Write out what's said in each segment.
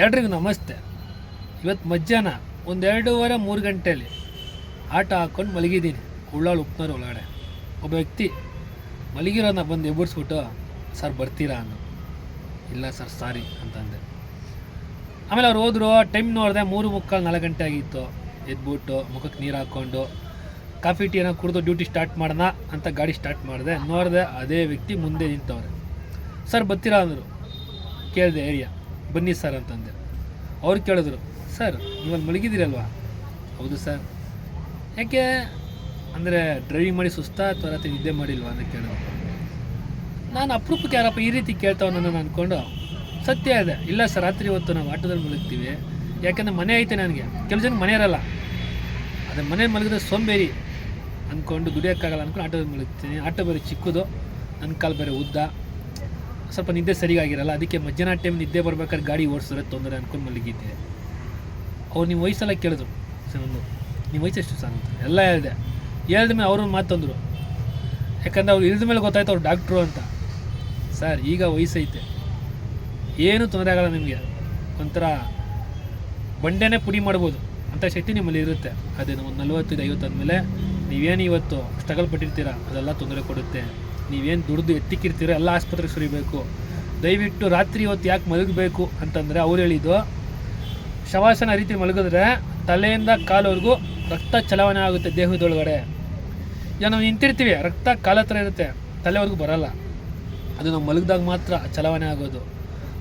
ಎಲ್ರಿಗೂ ನಮಸ್ತೆ. ಇವತ್ತು ಮಧ್ಯಾಹ್ನ ಒಂದು ಎರಡೂವರೆ ಮೂರು ಗಂಟೆಯಲ್ಲಿ ಆಟ ಹಾಕ್ಕೊಂಡು ಮಲಗಿದ್ದೀನಿ ಉಳ್ಳಾಳು ಉಪ್ನವ್ರು ಒಳಗಡೆ. ಒಬ್ಬ ವ್ಯಕ್ತಿ ಮಲಗಿರೋನ ಬಂದು ಎಬ್ಬರಿಸ್ಬಿಟ್ಟು ಸರ್ ಬರ್ತೀರಾ ಅಂದು. ಇಲ್ಲ ಸರ್, ಸಾರಿ ಅಂತಂದೆ ಆಮೇಲೆ ಅವ್ರು ಹೋದ್ರು ಟೈಮ್ ನೋಡಿದೆ ಮೂರು ಮುಕ್ಕಾಲು ನಾಲ್ಕು ಗಂಟೆ ಆಗಿತ್ತು. ಎದ್ಬಿಟ್ಟು, ಮುಖಕ್ಕೆ ನೀರು ಹಾಕ್ಕೊಂಡು, ಕಾಫಿ ಟೀನ ಕುಡಿದು ಡ್ಯೂಟಿ ಸ್ಟಾರ್ಟ್ ಮಾಡೋಣ ಅಂತ ಗಾಡಿ ಸ್ಟಾರ್ಟ್ ಮಾಡಿದೆ, ನೋಡಿದೆ ಅದೇ ವ್ಯಕ್ತಿ ಮುಂದೆ ನಿಂತವ್ರೆ. ಸರ್ ಬರ್ತೀರಾ? ಅಂದರು. ಕೇಳಿದೆ, ಏರಿಯಾ. ಬನ್ನಿ ಸರ್ ಅಂತಂದೆ. ಅವ್ರು ಕೇಳಿದ್ರು, ಸರ್, ನೀವಲ್ಲಿ ಮಲಗಿದ್ದೀರಲ್ವಾ? ಹೌದು ಸರ್. ಯಾಕೆ? ಅಂದರೆ ಡ್ರೈವಿಂಗ್ ಮಾಡಿ ಸುಸ್ತಾ ಅಥವಾ ರಾತ್ರಿ ನಿದ್ದೆ ಮಾಡಿಲ್ವಾ? ಅಂತ ಕೇಳಿದ್ರು. ನಾನು ಅಪರೂಪಕ್ಕೆ ಯಾರಪ್ಪ ಈ ರೀತಿ ಕೇಳ್ತಾವ ನಾನು ಅಂದ್ಕೊಂಡು ಸತ್ಯ ಇದೆ. ಇಲ್ಲ ಸರ್, ರಾತ್ರಿ ಹೊತ್ತು ನಾವು ಆಟೋದಲ್ಲಿ ಮಲಗ್ತೀವಿ. ಯಾಕೆಂದರೆ ಮನೆ ಐತೆ ನನಗೆ. ಕೆಲವು ಜನ ಮನೆ ಇರಲ್ಲ ಅದೇ ಮನೆ ಮಲಗಿದ್ರೆ ಸೋಂಬೇರಿ ಅಂದ್ಕೊಂಡು ದುಡಿಯೋಕ್ಕಾಗಲ್ಲ ಅಂದ್ಕೊಂಡು ಆಟೋದಲ್ಲಿ ಮಲಗ್ತೀನಿ. ಆಟೋ ಬೇರೆ ಚಿಕ್ಕದು. ನನ್ನ ಕಾಲು ಬೇರೆ ಉದ್ದ. ಸ್ವಲ್ಪ ನಿದ್ದೆ ಸರಿಯಾಗಿರಲ್ಲ, ಅದಕ್ಕೆ ಮಧ್ಯಾಹ್ನ ಟೈಮ್ ನಿದ್ದೆ ಬರ್ಬೇಕಾದ್ರೆ ಗಾಡಿ ಓಡಿಸಿದ್ರೆ ತೊಂದರೆ ಅನ್ಕೊಂಡು ಮಲಗಿದ್ದೆ. ಅವ್ರು ನಿಮ್ಮ ವಯಸ್ಸೆಲ್ಲ ಕೇಳಿದ್ರು, ಸರ್ ಒಂದು ನಿಮ್ಮ ವಯಸ್ಸು ಎಷ್ಟು ಸರ್ ಅಂತ. ಎಲ್ಲ ಹೇಳಿದೆ. ಹೇಳಿದ ಮೇಲೆ ಅವರು ಮಾತಂದರು ಯಾಕಂದ್ರೆ ಅವ್ರು ಇಳಿದ ಮೇಲೆ ಗೊತ್ತಾಯ್ತು ಅವ್ರು ಡಾಕ್ಟ್ರು ಅಂತ. ಸರ್, ಈಗ ವಯಸ್ಸೈತೆ. ಏನೂ ತೊಂದರೆ ಆಗಲ್ಲ ನಿಮಗೆ. ಒಂಥರ ಬಂಡೆನೇ ಪುಡಿ ಮಾಡ್ಬೋದು. ಅಂಥ ಶಕ್ತಿ ನಿಮ್ಮಲ್ಲಿ ಇರುತ್ತೆ. ಅದೇ ಒಂದು ನಲ್ವತ್ತೈದು ಐವತ್ತು ಆದಮೇಲೆ ನೀವೇನು ಇವತ್ತು ಸ್ಟ್ರಗಲ್ ಪಟ್ಟಿರ್ತೀರ? ಅದೆಲ್ಲ ತೊಂದರೆ ಕೊಡುತ್ತೆ. ನೀವೇನು ದುಡ್ದು ಎತ್ತಿಕ್ಕಿರ್ತೀರೋ ಎಲ್ಲ ಆಸ್ಪತ್ರೆಗೆ ಸುರಿಬೇಕು. ದಯವಿಟ್ಟು ರಾತ್ರಿ ಹೊತ್ತು ಯಾಕೆ ಮಲಗಬೇಕು ಅಂತಂದರೆ ಅವ್ರು ಹೇಳಿದ್ದು, ಶವಾಸನ ರೀತಿ ಮಲಗಿದ್ರೆ ತಲೆಯಿಂದ ಕಾಲವರೆಗೂ ರಕ್ತ ಚಲಾವಣೆ ಆಗುತ್ತೆ ದೇಹದೊಳಗಡೆ. ಈಗ ನಾವು ನಿಂತಿರ್ತೀವಿ, ರಕ್ತ ಕಾಲ ಹತ್ರ ಇರುತ್ತೆ, ತಲೆವರೆಗೂ ಬರಲ್ಲ. ಅದು ನಾವು ಮಲಗಿದಾಗ ಮಾತ್ರ ಚಲಾವಣೆ ಆಗೋದು.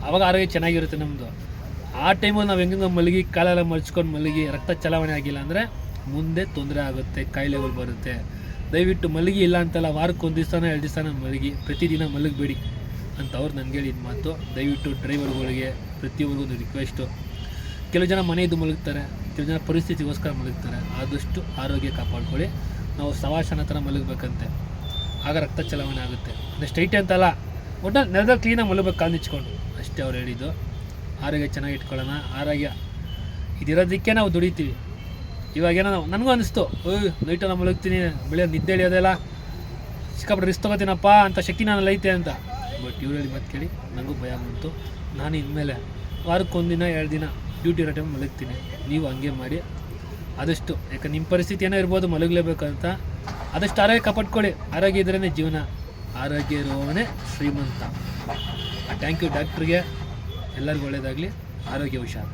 ಆವಾಗ ಆರೋಗ್ಯ ಚೆನ್ನಾಗಿರುತ್ತೆ ನಮ್ಮದು ಆ ಟೈಮಲ್ಲಿ ನಾವು ಹೆಂಗೆ ಮಲಗಿ ಕಾಲೆಲ್ಲ ಮರ್ಚ್ಕೊಂಡು ಮಲಗಿ ರಕ್ತ ಚಲಾವಣೆ ಆಗಿಲ್ಲ ಅಂದರೆ ಮುಂದೆ ತೊಂದರೆ ಆಗುತ್ತೆ, ಕಾಯಿಲೆಗಳು ಬರುತ್ತೆ. ದಯವಿಟ್ಟು ಮಲಗಿ ಇಲ್ಲ ಅಂತಲ್ಲ, ವಾರಕ್ಕೆ ಒಂದು ದಿವಸನ ಎರಡು ದಿವಸನ ಮಲಗಿ, ಪ್ರತಿದಿನ ಮಲಗಬೇಡಿ ಅಂತ ಅವ್ರು ನನಗೆ ಹೇಳಿದ ಮಾತು. ದಯವಿಟ್ಟು ಡ್ರೈವರ್ಗಳಿಗೆ ಪ್ರತಿಯೊಬ್ಬರಿಗೂ ಒಂದು ರಿಕ್ವೆಸ್ಟು ಕೆಲವು ಜನ ಮನೆಯದು ಮಲಗ್ತಾರೆ, ಕೆಲವು ಜನ ಪರಿಸ್ಥಿತಿಗೋಸ್ಕರ ಮಲಗ್ತಾರೆ. ಆದಷ್ಟು ಆರೋಗ್ಯ ಕಾಪಾಡ್ಕೊಳ್ಳಿ. ನಾವು ಸವಾಸನ ಥರ ಮಲಗಬೇಕಂತೆ. ಆಗ ರಕ್ತ ಚಲಾವಣೆ ಆಗುತ್ತೆ. ಅಂದರೆ ಸ್ಟ್ರೈಟ್ ಅಂತಲ್ಲ ಒಟ್ಟು ನೆಲದ ಕ್ಲೀನಾಗಿ ಮಲಗಬೇಕು ಕಾಲು ನಿಚ್ಕೊಂಡು ಅಷ್ಟೇ ಅವ್ರು ಹೇಳಿದ್ದು. ಆರೋಗ್ಯ ಚೆನ್ನಾಗಿ ಇಟ್ಕೊಳ್ಳೋಣ. ಆರೋಗ್ಯ ಇದಿರೋದಕ್ಕೆ ನಾವು ದುಡಿತೀವಿ. ಇವಾಗೇನೋ ಏನೋ ನನಗೂ ಅನಿಸ್ತು. ಓಯ್ ನೈಟೆಲ್ಲ ಮಲಗ್ತೀನಿ ಬೆಳೆ ನಿದ್ದೆ ಎಳಿಯೋದೆಲ್ಲ. ಸಿಕ್ಕಾಪಟ್ಟೆ ರಿಸ್ಕ್ ತೊಗೋತೀನಪ್ಪ ಅಂತ ಶಕ್ತಿ ನನ್ನಲ್ಲಿ ಐತೆ ಅಂತ. ಬಟ್ ಇವ್ರು ಹೇಳಿ ಮತ್ತೆ ಕೇಳಿ ನನಗೂ ಭಯ ಬಂತು. ನಾನು ಇನ್ಮೇಲೆ ವಾರಕ್ಕೊಂದು ದಿನ ಎರಡು ದಿನ ಡ್ಯೂಟಿ ಇರೋ ಟೈಮ್ ಮಲಗ್ತೀನಿ. ನೀವು ಹಂಗೆ ಮಾಡಿ. ಆದಷ್ಟು, ಯಾಕೆ ನಿಮ್ಮ ಪರಿಸ್ಥಿತಿ ಏನೋ ಇರ್ಬೋದು, ಮಲಗಲೇಬೇಕಂತ. ಆದಷ್ಟು ಆರೋಗ್ಯ ಕಾಪಾಡ್ಕೊಳ್ಳಿ. ಆರೋಗ್ಯ ಇದ್ರೇ ಜೀವನ. ಆರೋಗ್ಯ ಇರುವವನೇ ಶ್ರೀಮಂತ. ಥ್ಯಾಂಕ್ ಯು ಡಾಕ್ಟ್ರಿಗೆ ಎಲ್ಲರಿಗೂ ಒಳ್ಳೆಯದಾಗಲಿ ಆರೋಗ್ಯ ಹುಷಾರು.